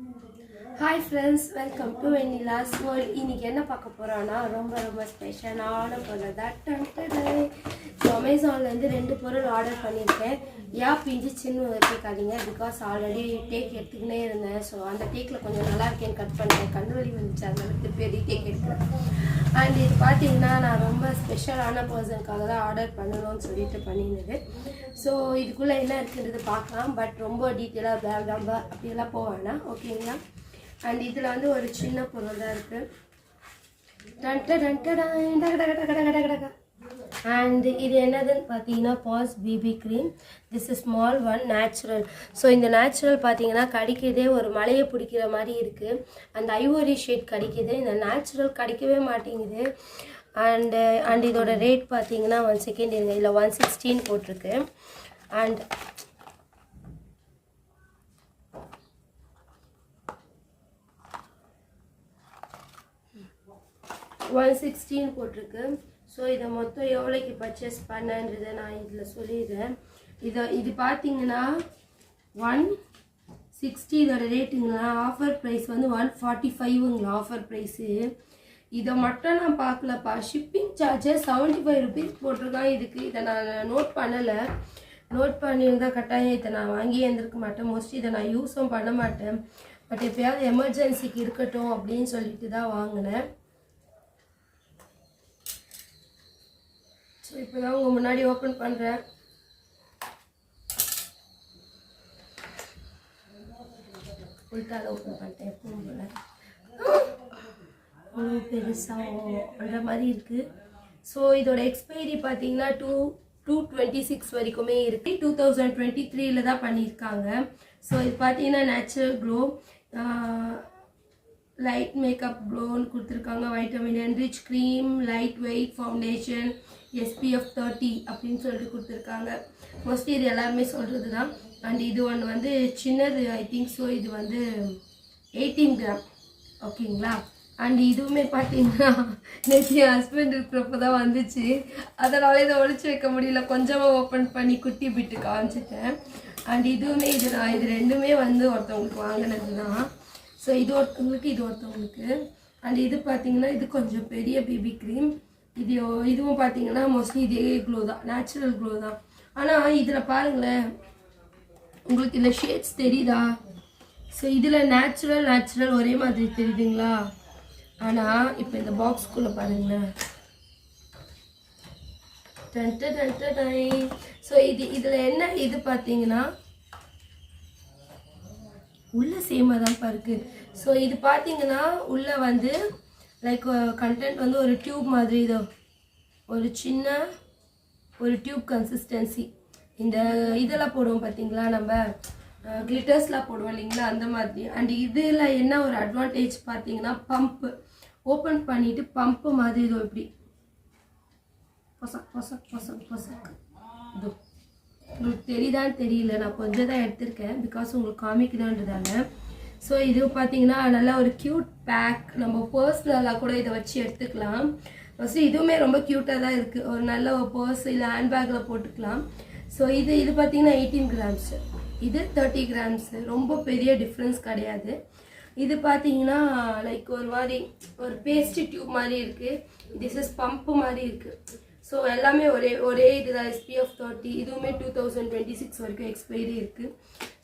Mm-hmm. Hi friends welcome to Vennila's world இன்னைக்கு என்ன பார்க்க போகிறோன்னா ரொம்ப ரொம்ப ஸ்பெஷலான பொருள் தான். ஸோ அமேசான்லேருந்து ரெண்டு பொருள் ஆர்டர் பண்ணியிருக்கேன். ஏன் பிஞ்சு சின்ன கேட்காதீங்க பிகாஸ் ஆல்ரெடி டேக் எடுத்துக்கினே இருந்தேன். ஸோ அந்த டேக்கில் கொஞ்சம் நல்லா இருக்கேன்னு கட் பண்ணேன் கண்ணு வலி வந்துச்சு. அதனால திருப்பி ரீடேக் எடுக்கிறேன். அண்ட் இது பார்த்தீங்கன்னா நான் ரொம்ப ஸ்பெஷலான பர்சனுக்காக தான் ஆர்டர் பண்ணணும்னு சொல்லிட்டு பண்ணியிருந்தது. ஸோ இதுக்குள்ளே என்ன இருக்குன்றது பார்க்கலாம். பட் ரொம்ப டீட்டெயிலாக பிளாக் அப்படியெல்லாம் போவேன்னா ஓகேங்களா அண்ட் இதில் வந்து ஒரு சின்ன பொருள் தான் இருக்குது அண்ட் இது என்னதுன்னு பார்த்தீங்கன்னா pass BB cream this is small one natural so இந்த நேச்சுரல் பார்த்தீங்கன்னா கிடைக்கிறதே ஒரு மலையை பிடிக்கிற மாதிரி இருக்குது அந்த ஐவோரி ஷேட் கிடைக்கிது இந்த நேச்சுரல் கிடைக்கவே மாட்டேங்குது அண்டு அண்ட் இதோட ரேட் பார்த்தீங்கன்னா ஒன் செகண்ட் இருங்க இதில் ஒன் சிக்ஸ்டீன் போட்டிருக்கு அண்ட் ஒன் சிக்ஸ்டின்னு போட்டிருக்கு. ஸோ இதை மொத்தம் எவ்வளோக்கு பர்ச்சேஸ் பண்ணன்றதை நான் இதில் சொல்லிடுறேன். இதை இது பார்த்தீங்கன்னா ஒன் சிக்ஸ்டி இதோட ரேட்டுங்களா ஆஃபர் ப்ரைஸ் வந்து ஒன் ஃபார்ட்டி ஃபைவுங்களா ஆஃபர் ப்ரைஸு இதை மட்டும் நான் பார்க்கலப்பா. Shipping charges seventy five rupees போட்டிருக்கான் இதுக்கு. இதை நான் நோட் பண்ணலை. நோட் பண்ணியிருந்தால் கட்டாயம் இதை நான் வாங்கி இருந்திருக்க மாட்டேன். மோஸ்ட்லி இதை நான் யூஸும் பண்ண மாட்டேன். பட் எப்பயாவது எமர்ஜென்சிக்கு இருக்கட்டும் அப்படின்னு சொல்லிட்டு தான் வாங்கினேன். ஸோ இப்போ தான் உங்கள் முன்னாடி ஓப்பன் பண்ணுறேன் உள்டால ஓப்பன் பண்ணிட்டேன் எப்பவும் போல. அவ்வளோ பெருசாக அந்த மாதிரி இருக்குது ஸோ இதோட எக்ஸ்பைரி பார்த்தீங்கன்னா டூ டூ டுவெண்ட்டி சிக்ஸ் வரைக்குமே இருக்குது டூ தௌசண்ட் டுவெண்ட்டி த்ரீல தான் பண்ணியிருக்காங்க. ஸோ இது பார்த்தீங்கன்னா நேச்சுரல் க்ளோ லைட் மேக்கப் க்ளோன்னு கொடுத்துருக்காங்க. Vitamin enrich cream light weight foundation SPF thirty அப்படின்னு சொல்லிட்டு கொடுத்துருக்காங்க. மோஸ்ட்லி இது எல்லாருமே சொல்கிறது தான் அண்ட் இது ஒன்று வந்து சின்னது ஐ திங்க் ஸோ இது வந்து எயிட்டீன் கிராம் ஓகேங்களா அண்ட் இதுவுமே பார்த்தீங்கன்னா நேற்று என் ஹஸ்பண்ட் இருக்கிறப்ப தான் வந்துச்சு. அதனால இதை ஒழிச்சு வைக்க முடியல. கொஞ்சமாக ஓப்பன் பண்ணி குட்டி பிட்டு காமிச்சிட்டேன். அண்ட் இதுவுமே இது நான் இது ரெண்டுமே வந்து ஒருத்தவங்களுக்கு வாங்கினது தான் ஸோ இது ஒருத்தவங்களுக்கு இது ஒருத்தவங்களுக்கு. அண்ட் இது பார்த்தீங்கன்னா இது கொஞ்சம் பெரிய பேபி க்ரீம் இது இதுவும் பார்த்தீங்கன்னா மோஸ்ட்லி இதே க்ளோ தான். நேச்சுரல் க்ளோ தான். ஆனால் இதில் பாருங்களேன். உங்களுக்கு இந்த ஷேட்ஸ் தெரியுதா? ஸோ இதில் நேச்சுரல் நேச்சுரல் ஒரே மாதிரி தெரியுதுங்களா? ஆனால் இப்போ இந்த பாக்ஸ்குள்ளே பாருங்களேன். ஸோ இது இதில் என்ன இது பார்த்தீங்கன்னா உள்ளே சேமாக தான்ப்பா இருக்குது ஸோ இது பார்த்தீங்கன்னா உள்ளே வந்து லைக் கண்டென்ட் வந்து ஒரு டியூப் மாதிரி இதோ. ஒரு சின்ன ஒரு டியூப் கன்சிஸ்டன்சி இந்த இதெல்லாம் போடுவோம் பார்த்தீங்களா நம்ம? கிளிட்டர்ஸ்லாம் போடுவோம் இல்லைங்களா? அந்த மாதிரி. அண்ட் இதில் என்ன ஒரு அட்வான்டேஜ் பார்த்தீங்கன்னா பம்ப்பு ஓப்பன் பண்ணிவிட்டு பம்ப்பு மாதிரி இதோ இப்படி. பொசக் பொசக் பொசக் பொசக். இதோ. உங்களுக்கு தெரியுதான்னு தெரியல. நான் கொஞ்சம் தான் எடுத்திருக்கேன். பிகாஸ் உங்களுக்கு காமிக்கணுன்றதால. ஸோ இது பார்த்தீங்கன்னா நல்லா ஒரு க்யூட் பேக் நம்ம பர்ஸ்னலாக கூட இதை வச்சு எடுத்துக்கலாம். ஸோ இதுவுமே ரொம்ப க்யூட்டாக தான் இருக்குது ஒரு நல்ல ஒரு பர்ஸ் இல்லை ஹேண்ட்பேக்கில் போட்டுக்கலாம். ஸோ இது இது பார்த்தீங்கன்னா எயிட்டீன் கிராம்ஸு இது தேர்ட்டி கிராம்ஸு ரொம்ப பெரிய டிஃப்ரென்ஸ் கிடையாது. இது பார்த்தீங்கன்னா லைக் ஒரு மாதிரி ஒரு பேஸ்ட் டியூப் மாதிரி இருக்குது திஸ் இஸ் பம்ப்பு மாதிரி இருக்குது ஸோ எல்லாமே ஒரே ஒரே இதுதான் எஸ்பிஎஃப் தேர்ட்டி இதுவுமே டூ தௌசண்ட் டுவெண்ட்டி சிக்ஸ் வரைக்கும் எக்ஸ்பைரி இருக்குது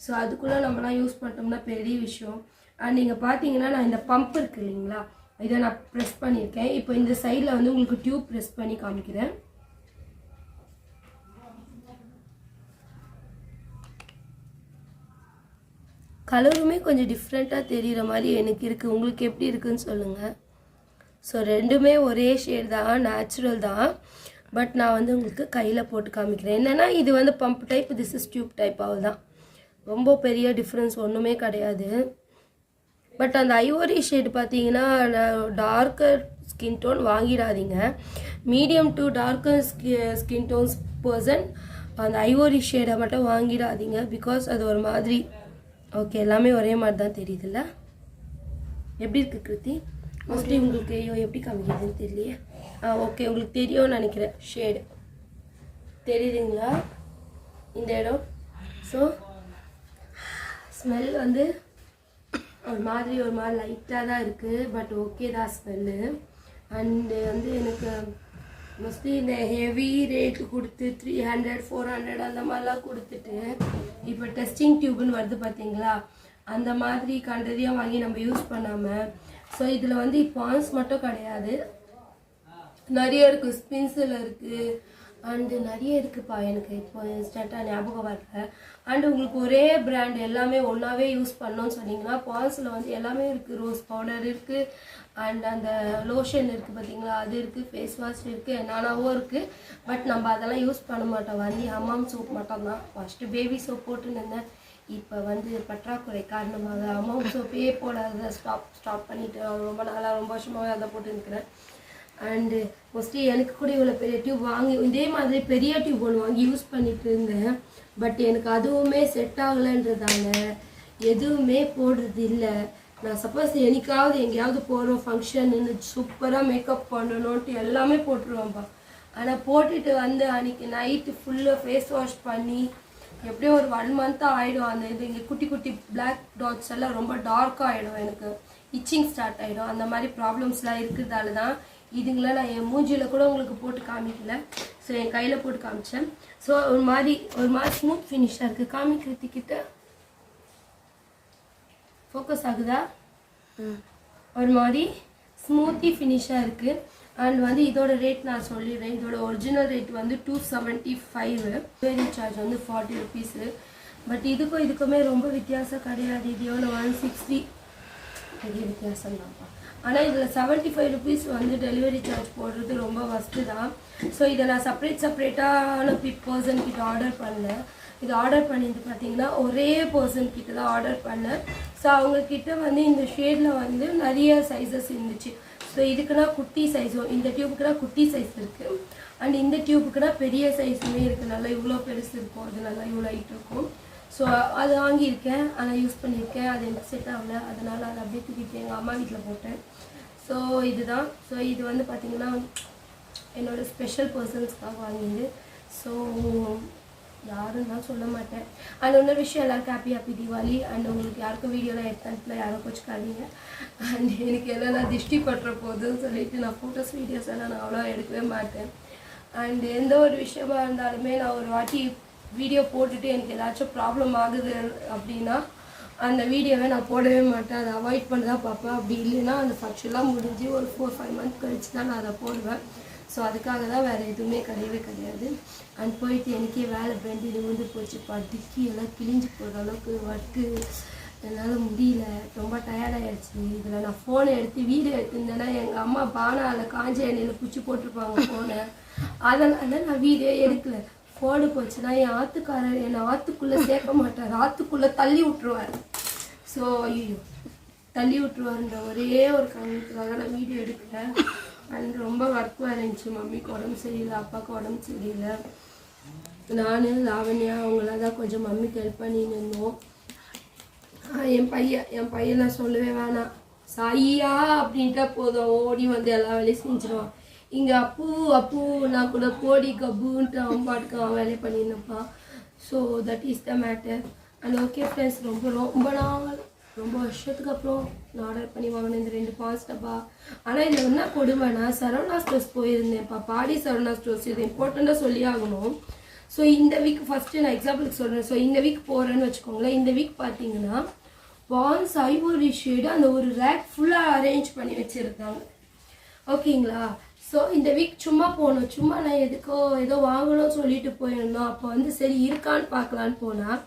ஸோ அதுக்குள்ளே நம்மலாம் யூஸ் பண்ணிட்டோம்னா பெரிய விஷயம். அண்ட் நீங்கள் பார்த்தீங்கன்னா நான் இந்த பம்ப் இருக்கு இல்லைங்களா? இதை நான் ப்ரெஸ் பண்ணியிருக்கேன். இப்போ இந்த சைடில் வந்து உங்களுக்கு டியூப் ப்ரெஸ் பண்ணி காமிக்கிறேன். கலருமே கொஞ்சம் டிஃப்ரெண்ட்டாக தெரிகிற மாதிரி எனக்கு இருக்குது உங்களுக்கு எப்படி இருக்குன்னு சொல்லுங்கள் ஸோ ரெண்டுமே ஒரே ஷேட் தான் நேச்சுரல் தான். பட் நான் வந்து உங்களுக்கு கையில் போட்டு காமிக்கிறேன். என்னென்னா இது வந்து pump type this is tube type அவ்வளோதான் ரொம்ப பெரிய டிஃப்ரென்ஸ் ஒன்றுமே கிடையாது. பட் அந்த ஐவரி ஷேடு பார்த்தீங்கன்னா darker skin tone வாங்கிடாதீங்க. Medium to darker skin tones person அந்த ஐவோரி ஷேடை மட்டும் வாங்கிடாதீங்க. பிகாஸ் அது ஒரு மாதிரி ஓகே எல்லாமே ஒரே மாதிரி தான் தெரியுதுல்ல? எப்படி இருக்குது கிருத்தி? மோஸ்ட்லி உங்களுக்கு ஐயோ எப்படி காமிக்கிறதுன்னு தெரியலையே. ஆ ஓகே உங்களுக்கு தெரியும்னு நினைக்கிறேன். ஷேடு தெரியுதுங்களா? இந்த இடம். ஸோ ஸ்மெல் வந்து ஒரு மாதிரி ஒரு மாதிரி லைட்டாக தான் இருக்குது பட் ஓகே தான் ஸ்மெல்லு அண்டு வந்து எனக்கு மோஸ்ட்லி இந்த ஹெவி ரேட் கொடுத்து த்ரீ ஹண்ட்ரட் ஃபோர் ஹண்ட்ரட் அந்த மாதிரிலாம் கொடுத்துட்டு இப்போ டெஸ்டிங் டியூப்னு வருது பார்த்தீங்களா அந்த மாதிரி கண்டதையும் வாங்கி நம்ம யூஸ் பண்ணாமல் ஸோ இதில் வந்து பான்ஸ் மட்டும் கிடையாது. நிறைய இருக்குது ஸ்பின்ஸில் இருக்குது அண்டு நிறைய இருக்குப்பா எனக்கு இப்போ இன்ஸ்டண்ட்டாக ஞாபகம் வரல. அண்டு உங்களுக்கு ஒரே பிராண்ட் எல்லாமே ஒன்றாவே யூஸ் பண்ணோன்னு சொன்னீங்கன்னா பால்ஸில் வந்து எல்லாமே இருக்குது ரோஸ் பவுடர் இருக்குது அண்ட் அந்த லோஷன் இருக்குது பார்த்தீங்களா அது இருக்குது ஃபேஸ் வாஷ் இருக்குது என்னென்னவோ இருக்குது பட் நம்ம அதெல்லாம் யூஸ் பண்ண மாட்டோம். வந்து ஹமாம் சோப் மட்டும் தான். ஃபஸ்ட்டு பேபி சோப் போட்டுன்னு இருந்தேன் இப்போ வந்து பற்றாக்குறை காரணமாக அமௌண்ட் சோப்பே போடாத ஸ்டாப் ஸ்டாப் பண்ணிவிட்டு ரொம்ப நாளாக ரொம்ப வருஷமாகவே அதை போட்டு இருக்கிறேன் அண்டு மோஸ்ட்லி uh, எனக்கு கூட இவ்வளோ பெரிய டியூப் வாங்கி இதே மாதிரி பெரிய டியூப் ஒன்று வாங்கி யூஸ் பண்ணிட்டு இருந்தேன். பட் எனக்கு அதுவுமே செட் ஆகலைன்றதால எதுவுமே போடுறது இல்லை. நான் சப்போஸ் எனக்காவது எங்கேயாவது போகிறோம் ஃபங்க்ஷன்னு சூப்பராக மேக்கப் பண்ணணும்ட்டு எல்லாமே போட்டுருவேன்ப்பா ஆனால் போட்டுட்டு வந்து அன்றைக்கி நைட்டு ஃபுல்லாக ஃபேஸ் வாஷ் பண்ணி எப்படியும் ஒரு ஒன் மந்த்தாக ஆகிடும் அந்த இது இங்கே குட்டி குட்டி பிளாக் டாட்ஸ் எல்லாம் ரொம்ப டார்க்காக ஆகிடும் எனக்கு. இச்சிங் ஸ்டார்ட் ஆகிடும் அந்த மாதிரி ப்ராப்ளம்ஸ்லாம் இருக்கிறதால தான் இதுங்கள நான் என் மூஞ்சியில் கூட உங்களுக்கு போட்டு காமிக்கல. ஸோ என் கையில் போட்டு காமிச்சேன். ஸோ ஒரு மாதிரி ஒரு மாதிரி ஸ்மூத் ஃபினிஷாக இருக்குது காமிக்கிறதுக்கிட்ட ஃபோக்கஸ் ஆகுதா? ஒரு மாதிரி ஸ்மூத்தி ஃபினிஷாக இருக்குது அண்ட் வந்து இதோட ரேட் நான் சொல்லிடுறேன். இதோட ஒரிஜினல் ரேட் வந்து two seventy five delivery charge வந்து ஃபார்ட்டி ருபீஸு பட் இதுக்கும் இதுக்குமே ரொம்ப வித்தியாசம் கிடையாது. இது எவ்வளோ ஒன் சிக்ஸ்டி பெரிய வித்தியாசம் தான்ப்பா ஆனால் இதில் செவன்ட்டி ஃபைவ் ருபீஸ் வந்து டெலிவரி சார்ஜ் போடுறது ரொம்ப ஃபஸ்ட்டு தான் ஸோ இதை நான் செப்பரேட் செப்பரேட்டான பி பர்சன்கிட்ட ஆர்டர் பண்ணேன். இது ஆர்டர் பண்ணிட்டு பார்த்தீங்கன்னா ஒரே பர்சன்கிட்ட தான் ஆர்டர் பண்ணேன். ஸோ அவங்கக்கிட்ட வந்து இந்த ஷேடில் வந்து நிறைய சைஸஸ் இருந்துச்சு. ஸோ இதுக்குனா குட்டி சைஸும் இந்த டியூபுக்குனா குட்டி சைஸ் இருக்குது அண்ட் இந்த டியூபுக்குனா பெரிய சைஸுமே இருக்குது நல்லா இவ்வளோ பெருசு இருக்கும். அது நல்லா இவ்வளோ ஹைட் இருக்கும். ஸோ அது வாங்கியிருக்கேன் அதை யூஸ் பண்ணியிருக்கேன் அது எனக்கு செட் ஆகல. அதனால் அதை அப்படியே தூக்கிட்டு எங்கள் அம்மா வீட்டில் போட்டேன். ஸோ இதுதான். ஸோ இது வந்து பார்த்திங்கன்னா என்னோட ஸ்பெஷல் பர்சன்ஸ்க்காக வாங்கியது. ஸோ யாரும் சொல்ல மாட்டேன். அண்ட் இன்னொரு விஷயம் எல்லாருக்கும் ஹாப்பி ஹாப்பி தீபாவளி அண்ட் உங்களுக்கு யாருக்கும் வீடியோலாம் எடுத்தான்ல யாரும் கோச்சுக்காதீங்க. அண்ட் எனக்கு எல்லாம் திருஷ்டி பட்டுற போகுதுன்னு சொல்லிட்டு நான் ஃபோட்டோஸ் வீடியோஸ் எல்லாம் நான் அவ்வளோ எடுக்கவே மாட்டேன். அண்ட் எந்த ஒரு விஷயமா இருந்தாலுமே நான் ஒரு வாட்டி வீடியோ போட்டுட்டு எனக்கு ஏதாச்சும் ப்ராப்ளம் ஆகுது அப்படின்னா அந்த வீடியோவை நான் போடவே மாட்டேன். அதை அவாய்ட் பண்ணி தான் பார்ப்பேன். அப்படி இல்லைன்னா அந்த ஃபங்க்ஷன்லாம் முடிஞ்சு ஒரு ஃபோர் ஃபைவ் மந்த் கழிச்சு தான் நான் அதை போடுவேன். ஸோ அதுக்காக தான் வேறு எதுவுமே கிடையவே கிடையாது. அண்ட் போயிட்டு எனக்கே வேலை பெண்டு நிமிந்து போச்சு. படிக்கி எல்லாம் கிழிஞ்சு போகிற அளவுக்கு ஒர்க்கு என்னால் முடியல. ரொம்ப டயர்டாகிடுச்சு இதில் நான் ஃபோனை எடுத்து வீடியோ எடுத்திருந்தேன்னா எங்கள் அம்மா பானாவில் காஞ்ச எண்ணெயில் குச்சி போட்டிருப்பாங்க ஃபோனை அதனால நான் வீடியோ எடுக்கல. கோடு போச்சுன்னா என் ஆத்துக்காரர் என்னை ஆத்துக்குள்ளே சேர்க்க மாட்டார். ஆத்துக்குள்ளே தள்ளி விட்டுருவார். ஸோ ஐயோ. தள்ளி விட்டுருவாருன்ற ஒரே ஒரு காரணத்துக்காக நான் வீடியோ எடுக்கிறேன் அண்ட் ரொம்ப ஒர்க் இருந்துச்சு. மம்மிக்கு உடம்பு சரியில்லை அப்பாவுக்கு உடம்பு சரியில்லை. நான் லாவண்யா அவங்களாம் தான் கொஞ்சம் மம்மிக்கு ஹெல்ப் பண்ணின்னு இருந்தோம். என் பையன் என் பையன்லாம் சொல்லவே வேணாம். சாயியா அப்படின்ட்டா போதும். ஓடி வந்து எல்லா வேலையும் செஞ்சிருவான். இங்கே அப்பு அப்பு நான் கூட கோடி கப்புன்ட்டு அவன் பாட்டுக்கு அவன் வேலையை பண்ணியிருப்பான் so that is the matter and okay friends ரொம்ப ரொம்ப நாள் ரொம்ப வருஷத்துக்கு அப்புறம் நான் ஆர்டர் பண்ணி வாங்கினேன் இந்த ரெண்டு பாஸ் டப்பா ஆனால் இதில் என்ன கொடுமைனா சரவணா ஸ்டோர்ஸ் போயிருந்தேன்ப்பா பாடி சரவணா ஸ்டோர்ஸ் இது இம்பார்ட்டண்ட்டாக சொல்லி ஆகணும். ஸோ இந்த வீக் ஃபஸ்ட்டு நான் எக்ஸாம்பிளுக்கு சொல்கிறேன் ஸோ இந்த வீக் போகிறேன்னு வச்சுக்கோங்களேன். இந்த வீக் பார்த்தீங்கன்னா பான்ஸ் ஐவோரி ஷேடு அந்த ஒரு ரேக் ஃபுல்லாக அரேஞ்ச் பண்ணி வச்சுருந்தாங்க. ஓகேங்களா ஸோ இந்த வீக் சும்மா போகணும் சும்மா நான் எதுக்கோ ஏதோ வாங்கணும்னு சொல்லிட்டு போயிருந்தோம். அப்போ வந்து சரி இருக்கான்னு பார்க்கலான்னு போனால்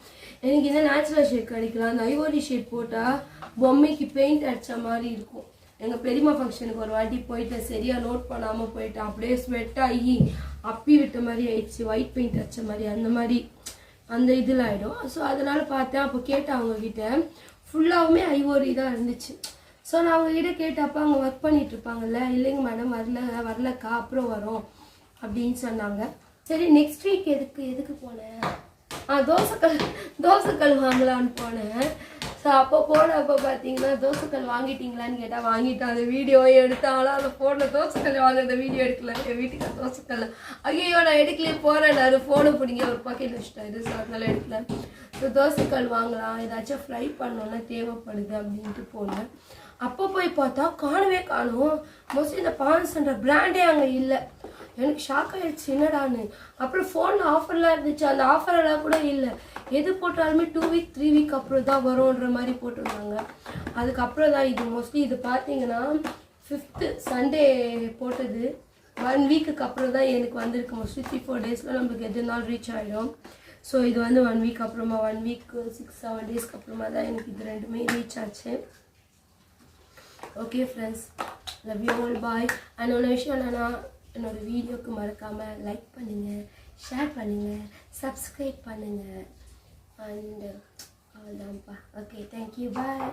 எனக்கு இந்த நேச்சுரல் ஷேட் கிடைக்கலாம். அந்த ஐவோரி ஷேட் போட்டால் பொம்மைக்கு பெயிண்ட் அடித்த மாதிரி இருக்கும். எங்கள் பெரியம்மா ஃபங்க்ஷனுக்கு ஒரு வாட்டி போயிட்டு சரியாக நோட் பண்ணாமல் போயிட்டேன் அப்படியே ஸ்வெட் ஆகி அப்பி விட்ட மாதிரி ஆயிடுச்சு. ஒயிட் பெயிண்ட் அடிச்ச மாதிரி அந்த மாதிரி அந்த இதில் ஆகிடும் ஸோ அதனால் பார்த்தேன். அப்போ கேட்டேன் அவங்கக்கிட்ட ஃபுல்லாகவுமே ஐவோரி தான் இருந்துச்சு. ஸோ நான் அவங்ககிட்ட கேட்டப்போ அவங்க ஒர்க் பண்ணிட்டு இருப்பாங்கல்ல இல்லைங்க மேடம் வரல வரலக்கா அப்புறம் வரும் அப்படின்னு சொன்னாங்க. சரி நெக்ஸ்ட் வீக் எதுக்கு எதுக்கு போனேன் ஆ தோசைக்கல் தோசைக்கல் வாங்கலான்னு போனேன். ஸோ அப்போ போனப்போ பார்த்தீங்கன்னா தோசைக்கல் வாங்கிட்டீங்களான்னு கேட்டால் வாங்கிட்டேன். அந்த வீடியோ எடுத்தாலும் அந்த ஃபோனில் தோசைக்கல் வாங்குறத வீடியோ எடுக்கல. என் வீட்டுக்கு தோசைக்கல் ஐயோ நான் எடுக்கலே போகிறேன் நான். ஃபோனை பிடிங்க ஒரு பாக்கெட் வச்சுட்டேன். ஸோ அதனால எடுக்கல. ஸோ தோசைக்கல் வாங்கலாம். ஏதாச்சும் ஃப்ரை பண்ணோன்னா தேவைப்படுது அப்படின்ட்டு போனேன். அப்போ போய் பார்த்தா காணவே காணும். மோஸ்ட்லி இந்த பான்ஸ்ன்ற பிராண்டே அங்கே இல்லை. எனக்கு ஷாக் ஆகிடுச்சு என்னடான்னு. அப்புறம் ஃபோனில் ஆஃபர்லாம் இருந்துச்சு. அந்த ஆஃபரெல்லாம் கூட இல்லை. எது போட்டாலுமே டூ வீக் த்ரீ வீக் அப்புறம் தான் வரும்ன்ற மாதிரி போட்டிருந்தாங்க. அதுக்கப்புறம் தான் இது மோஸ்ட்லி இது பார்த்தீங்கன்னா ஃபிஃப்த்து சண்டே போட்டது. ஒன் வீக்குக்கு அப்புறம் தான் எனக்கு வந்திருக்கு மோஸ்ட்லி த்ரீ ஃபோர் டேஸில் நம்மளுக்கு எதுனாலும் ரீச் ஆகிடும் ஸோ இது வந்து ஒன் வீக் அப்புறமா ஒன் வீக் சிக்ஸ் செவன் டேஸ்க்கு அப்புறமா தான் எனக்கு இது ரெண்டுமே ரீச் ஆச்சு. Okay friends love you all bye and ஒன்று விஷயம் என்னென்னா என்னோட வீடியோக்கு மறக்காமல் லைக் பண்ணுங்கள் ஷேர் பண்ணுங்கள் சப்ஸ்கிரைப் பண்ணுங்கள் அண்டு அவ்வளோதான்ப்பா ஓகே தேங்க்யூ பாய்